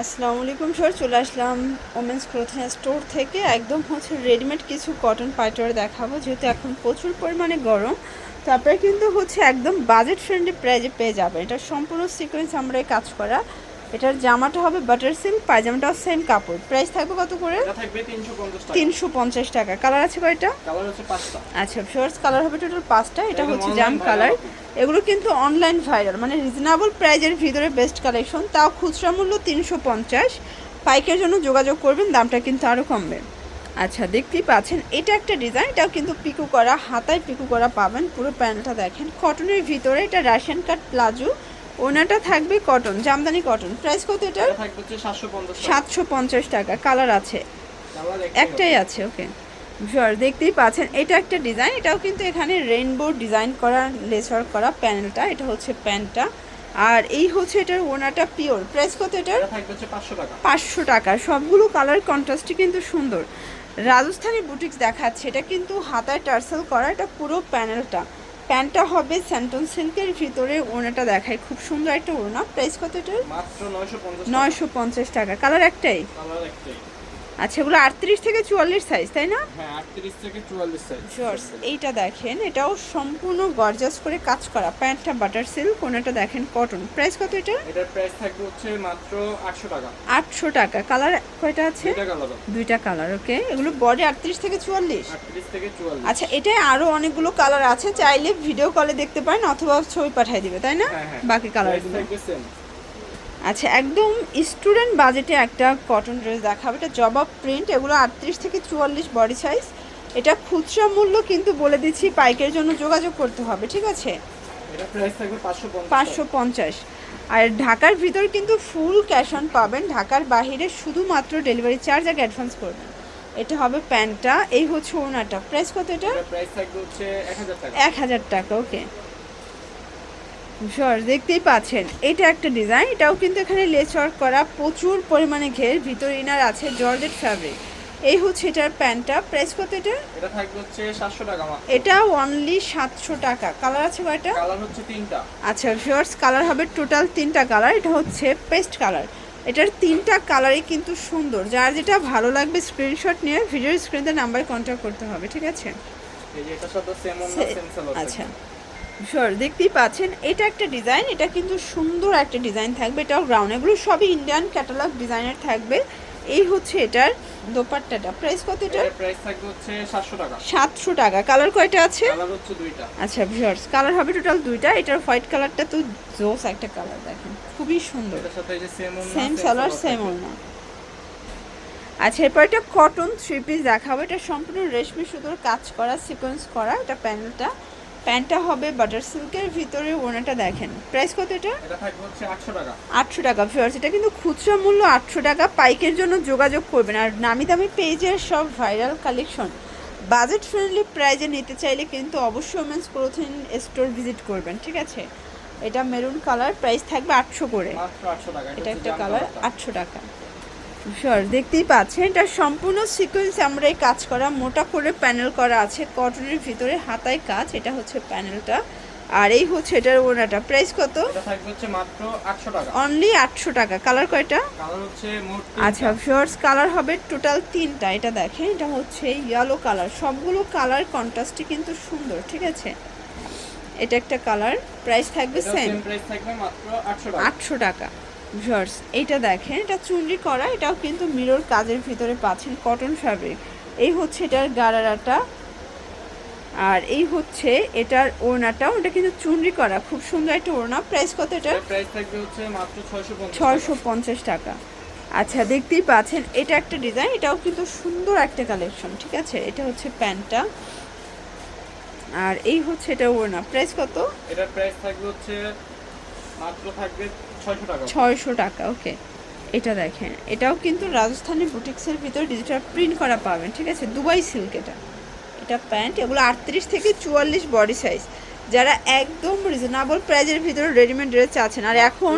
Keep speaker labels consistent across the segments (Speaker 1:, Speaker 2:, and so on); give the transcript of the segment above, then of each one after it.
Speaker 1: আসসালামু আলাইকুম স্যার, চলে আসলাম ওমেন্স ক্লোথিং স্টোর থেকে। একদম হচ্ছে রেডিমেড কিছু কটন পাইটার দেখাবো, যেহেতু এখন প্রচুর পরিমাণে গরম। তারপরে কিন্তু হচ্ছে একদম বাজেট ফ্রেন্ডলি প্রাইজে পেয়ে যাবে। এটা সম্পূর্ণ সিকোয়েন্স আমরা কাজ করা। এটার জামাটা হবে বাটার সিল্ক পায়জামাটাও সেম কাপড়। প্রাইস থাকবে কত করে?
Speaker 2: এটা থাকবে 350 টাকা।
Speaker 1: তিনশো পঞ্চাশ টাকা। কালার আছে কয়টা? আচ্ছা ফার্স্ট কালার হবে টোটাল পাঁচটা। এটা হচ্ছে জাম কালার এগুলো কিন্তু অনলাইন ভাইরাল মানে রিজনেবল প্রাইজের ভিতরে বেস্ট কালেকশন তাও খুচরা মূল্য তিনশো পঞ্চাশ। পাইকের জন্য যোগাযোগ করবেন দামটা কিন্তু আরও কমবে। আচ্ছা দেখতেই পাচ্ছেন এটা একটা ডিজাইন এটাও কিন্তু পিকু করা হাতায় পিকু করা পাবেন। পুরো প্যান্টটা দেখেন। কটনের ভিতরে এটা রাশিয়ান কাট প্লাজো ওনাটা থাকবে কটন জামদানি কটন। প্রাইস কত
Speaker 2: এটা থাকবে হচ্ছে 750 টাকা।
Speaker 1: সাতশো পঞ্চাশ টাকা কালার আছে। একটাই আছে ওকে শিওর দেখতেই পাচ্ছেন এটা একটা ডিজাইন এটাও কিন্তু এখানে রেইনবো ডিজাইন করা লেসার করা প্যানেলটা এটা হচ্ছে প্যান্টটা। আর এই হচ্ছে এটার ওনাটা পিওর। প্রাইস কত এটার?
Speaker 2: এটা থাকবে 500 টাকা।
Speaker 1: পাঁচশো টাকা। সবগুলো কালার কন্ট্রাস্টই কিন্তু সুন্দর। রাজস্থানি বুটিক্স দেখাচ্ছে এটা কিন্তু হাতায় টার্সেল করা এটা পুরো প্যানেলটা। প্যান্টটা হবে স্যান্টন সিল্কের ভিতরে ওড়নাটা দেখায়। খুব সুন্দর একটা ওড়না। প্রাইস কত এটার?
Speaker 2: মাত্র 950 টাকা।
Speaker 1: নয়শো পঞ্চাশ টাকা। কালার একটাই?
Speaker 2: কালার একটাই।
Speaker 1: আচ্ছা এগুলো আটত্রিশ থেকে চুয়াল্লিশ সাইজ তাই না?
Speaker 2: হ্যাঁ 38 থেকে 44 সাইজ
Speaker 1: শর্টস এইটা দেখেন এটাও সম্পূর্ণ গর্জাস করে কাজ করা প্যান্টটা বাটার সিল্ক কোনটা দেখেন কটন প্রাইস কত এটা?
Speaker 2: এটার প্রাইস থাকবে হচ্ছে মাত্র 800 টাকা।
Speaker 1: আটশো টাকা। কালার কয়টা আছে? দুইটা কালার ওকে এগুলো বডি আটত্রিশ থেকে চুয়াল্লিশ?
Speaker 2: 38 থেকে 44
Speaker 1: আচ্ছা এটাই আরও অনেকগুলো কালার আছে চাইলে ভিডিও কলে দেখতে পারেন অথবা ছবি পাঠিয়ে দিবে তাই না?
Speaker 2: হ্যাঁ, হ্যাঁ।
Speaker 1: বাকি কালারগুলো আচ্ছা একদম স্টুডেন্ট বাজেটে একটা কটন ড্রেস দেখাবো। এটা জবাব প্রিন্ট এগুলো আটত্রিশ থেকে চুয়াল্লিশ বডি সাইজ এটা খুচরা মূল্য কিন্তু বলে দিচ্ছি পাইকের জন্য যোগাযোগ করতে হবে ঠিক আছে?
Speaker 2: এটা প্রাইস থাকবে 550
Speaker 1: পাঁচশো পঞ্চাশ। আর ঢাকার ভিতর কিন্তু ফুল ক্যাশ অন পাবেন। ঢাকার বাইরে শুধুমাত্র ডেলিভারি চার্জ আগে অ্যাডভান্স করবেন। এটা হবে প্যান্টটা এই হচ্ছে ওনাটা প্রাইস কত এটা?
Speaker 2: প্রাইস থাকবে হচ্ছে
Speaker 1: এক হাজার টাকা। ওকে সর দেখতেই পাচ্ছেন। এটা একটা ডিজাইন এটাও কিন্তু এখানে লেস ওয়ার্ক করা। প্রচুর পরিমাণে ঘের ভিতর ইনার আছে জর্জেট ফ্যাব্রিক এই হচ্ছে এটার প্যান্টটা। প্রাইস কত এটা?
Speaker 2: এটা থাকবে হচ্ছে 700 টাকা মাত্র।
Speaker 1: এটা অনলি সাতশো টাকা। কালার আছে কয়টা?
Speaker 2: কালার হচ্ছে তিনটা।
Speaker 1: আচ্ছা ভিউয়ার্স কালার হবে টোটাল তিনটা কালার এটা হচ্ছে পেস্ট কালার এটার তিনটা কালারই কিন্তু সুন্দর। যার যেটা ভালো লাগবে স্ক্রিনশট নিয়ে ভিডিওর স্ক্রিনে নাম্বারে কন্ট্যাক্ট করতে হবে ঠিক আছে?
Speaker 2: এই যে এটার সাথে সেম অন্য সেম
Speaker 1: আচ্ছা। দেখতেই পাচ্ছেন এটা একটা ডিজাইন এটা কিন্তু সুন্দর একটা ডিজাইন থাকবে এটাও গ্রাউন্ড এগুলো সবই ইন্ডিয়ান ক্যাটালগ ডিজাইনের থাকবে। এই হচ্ছে এটার দোপাট্টাটা। প্রাইস কত এটা
Speaker 2: প্রাইস থাকবে হচ্ছে 700 টাকা।
Speaker 1: সাতশো টাকা। কালার কয়টা আছে?
Speaker 2: কালার হচ্ছে দুইটা।
Speaker 1: আচ্ছা ভিউয়ার্স কালার হবে টোটাল দুইটা। এটার হোয়াইট কালারটা তো জোস একটা কালার দেখেন। খুবই সুন্দর।
Speaker 2: এটার সাথে যে সেম অন্য
Speaker 1: সেম সালোয়ার সেম ওড়না। আচ্ছা এরপর একটা কটন থ্রি পিস দেখাবো। এটা সম্পূর্ণ রেশমি সুতোর কাজ করা সিকোয়েন্স করা এটা প্যানেলটা প্যান্টটা হবে বাটার সিল্কের ভিতরে ওনাটা দেখেন। প্রাইস কত এটা?
Speaker 2: এটা থাকবে হচ্ছে 800 টাকা।
Speaker 1: আটশো টাকা ফিওর্স এটা কিন্তু খুচরা মূল্য আটশো টাকা। পাইকের জন্য যোগাযোগ করবেন। আর নামি দামি পেজের সব ভাইরাল কালেকশন বাজেট ফ্রেন্ডলি প্রাইজে নিতে চাইলে কিন্তু অবশ্যই ওমেন্স ক্লোথিং স্টোর ভিজিট করবেন ঠিক আছে? এটা মেরুন কালার প্রাইস থাকবে আটশো করে।
Speaker 2: 800 টাকা
Speaker 1: এটা একটা কালার। আটশো টাকা। শিওর দেখতেই পাচ্ছেন এটা সম্পূর্ণ সিকোয়েন্স আমরা এই কাজ করা মোটা করে প্যানেল করা আছে কটনের ভিতরে হাতায় কাজ এটা হচ্ছে প্যানেলটা আর এই হচ্ছে এটার ওনাটা প্রাইস কত?
Speaker 2: এটা থাকবে হচ্ছে মাত্র 800 টাকা।
Speaker 1: অনলি আটশো টাকা কালার কয়টা?
Speaker 2: কালার হচ্ছে মোট
Speaker 1: আচ্ছা ফিওর্স কালার হবে টোটাল তিনটা এটা দেখেন এটা হচ্ছে ইয়েলো কালার সবগুলো কালার কন্ট্রাস্টই কিন্তু সুন্দর ঠিক আছে? এটা একটা কালার প্রাইস থাকবে সেম
Speaker 2: সেম প্রাইস থাকবে মাত্র 800 টাকা।
Speaker 1: আটশো টাকা। ভিউয়ার্স এইটা দেখেন এটা চুনরি করা এটাও কিন্তু মিরর কাজের ভিতরে পাচ্ছেন কটন ফ্যাব্রিক এই হচ্ছে এটার গারারাটা আর এই হচ্ছে এটার ওড়নাটাও এটা কিন্তু চুনরি করা খুব সুন্দর একটা ওড়না। প্রাইস কত এটা
Speaker 2: এটার প্রাইস থাকবে হচ্ছে মাত্র 650
Speaker 1: ছয়শো পঞ্চাশ টাকা। আচ্ছা দেখতেই পাচ্ছেন এটা একটা ডিজাইন এটাও কিন্তু সুন্দর একটা কালেকশন ঠিক আছে? এটা হচ্ছে প্যান্টটা। আর এই হচ্ছে এটা ওড়না। প্রাইস কত?
Speaker 2: এটার প্রাইস থাকবে হচ্ছে মাত্র থাকবে 600 টাকা
Speaker 1: ছয়শো টাকা। ওকে। এটা দেখেন এটাও কিন্তু রাজস্থানী বুটিক্সের ভিতর ডিজিটাল প্রিন্ট করা পাবেন ঠিক আছে? দুবাই সিল্ক এটা। এটা প্যান্ট এগুলো আটত্রিশ থেকে চুয়াল্লিশ বডি সাইজ যারা একদম রিজনেবল প্রাইজের ভিতরে রেডিমেড ড্রেস চাচ্ছেন আর এখন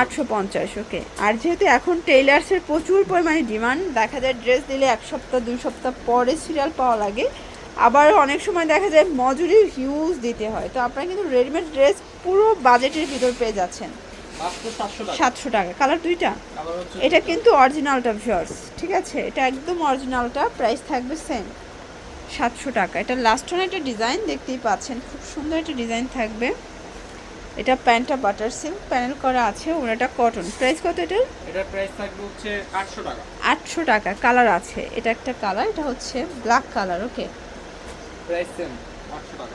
Speaker 1: আটশো পঞ্চাশ ওকে। আর যেহেতু এখন টেইলার্সের প্রচুর পরিমাণে ডিমান্ড দেখা যায় ড্রেস দিলে এক সপ্তাহ দুই সপ্তাহ পরে সিরিয়াল পাওয়া লাগে। আবার অনেক সময় দেখা যায় মজুরি হিউজ দিতে হয়। তো আপনারা কিন্তু রেডিমেড ড্রেস পুরো বাজেটের ভিতর পেয়ে যাচ্ছেন।
Speaker 2: সাতশো টাকা।
Speaker 1: কালার দুইটা? এটা কিন্তু অরিজিনালটা ভিউয়ার্স ঠিক আছে? এটা একদম অরিজিনালটা প্রাইস থাকবে সেম সাতশো টাকা। এটা লাস্ট ওয়ান একটা ডিজাইন দেখতেই পাচ্ছেন খুব সুন্দর একটা ডিজাইন থাকবে। এটা প্যান্টটা বাটার সিল্ক প্যানেল করা আছে ওনাটা কটন প্রাইস কত এটা
Speaker 2: এটার প্রাইস থাকবে হচ্ছে আটশো টাকা।
Speaker 1: আটশো টাকা। কালার আছে। এটা একটা কালার এটা হচ্ছে black colour okay
Speaker 2: price same আটশো টাকা।